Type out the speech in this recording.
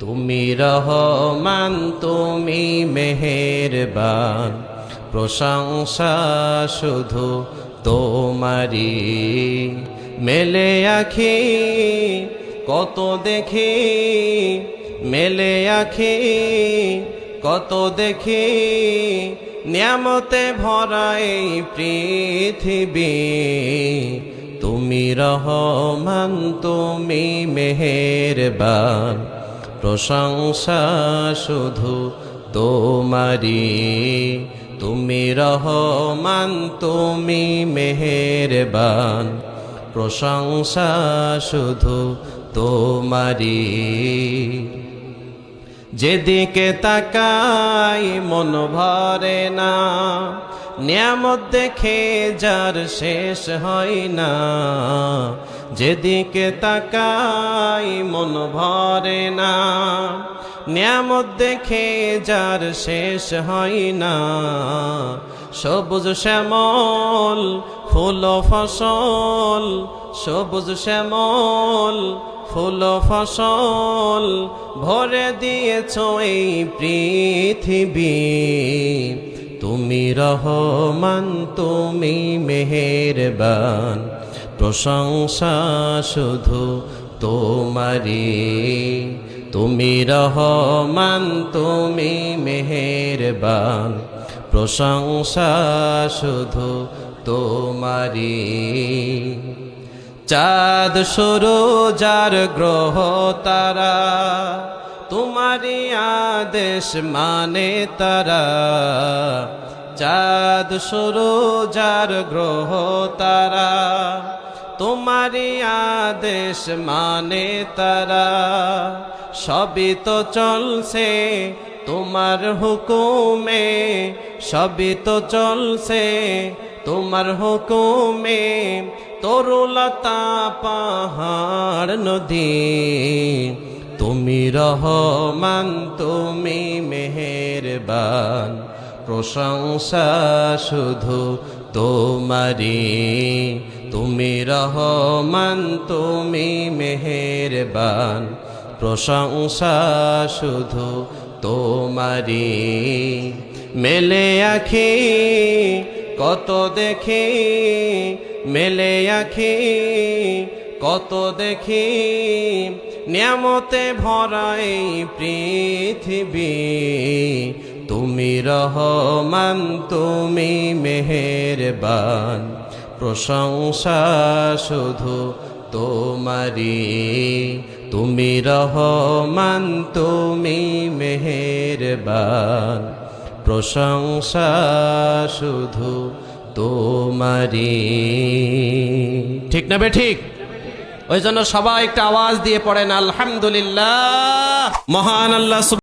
তুমি রহমান, তুমি মেহেরবান। প্রশংসা শুধু তোমারি মেলে আখি, কত দেখি। মেলে আখি, কত দেখি। নিয়ামতে ভরা এই পৃথিবী। তুমি রহমান, তুমি মেহেরবান। প্রশংসা শুধু তোমারি তুমি রহমান, তুমি মেহেরবান। প্রশংসা শুধু তোমারি যেদিকে তাকাই মন ভরে না, নিয়ামত দেখে যার শেষ হয় না। যেদিকে তাকাই মন ভরে না, নিয়ামত দেখে যার শেষ হয় না। সবুজ শ্যামল, ফুল ফসল, সবুজ শ্যামল, ফুল ফসল ভরে দিয়েছ এই পৃথিবী। তুমি রহমান, তুমি মেহেরবান প্রশংসা শুধু তোমারি তুমি রহমান, তুমি মেহেরবান। প্রশংসা শুধু তোমারি চাঁদ সরো যার গ্রহ তারা। তোমারি আদেশ মানে তারা। চাঁদ সরো যার গ্রহ তারা। তোমারি আদেশ মানে তারা, সবই তো চলছে তোমার হুকুমে, সবই তো চলছে তোমার হুকুমে। তরুলতা পাহাড় নদী, তুমি রহমান, তুমি মেহেরবান। প্রশংসা শুধু তোমারি তুমি রহমান, তুমি মেহেরবান। প্রশংসা শুধু তোমারি মেলে আখি, কত দেখি। মেলে আখি, কত দেখি। নিয়ামতে ভরাই পৃথিবী। তুমি রহমান, তুমি মেহেরবান। প্রশংসা শুধু তোমারি তুমি রহমান, তুমি মেহেরবান। প্রশংসা শুধু তোমারি ঠিক না বে ঠিক? ওই জন্য সবাই একটা আওয়াজ দিয়ে পড়েন, আলহামদুলিল্লাহ। মহান আল্লাহ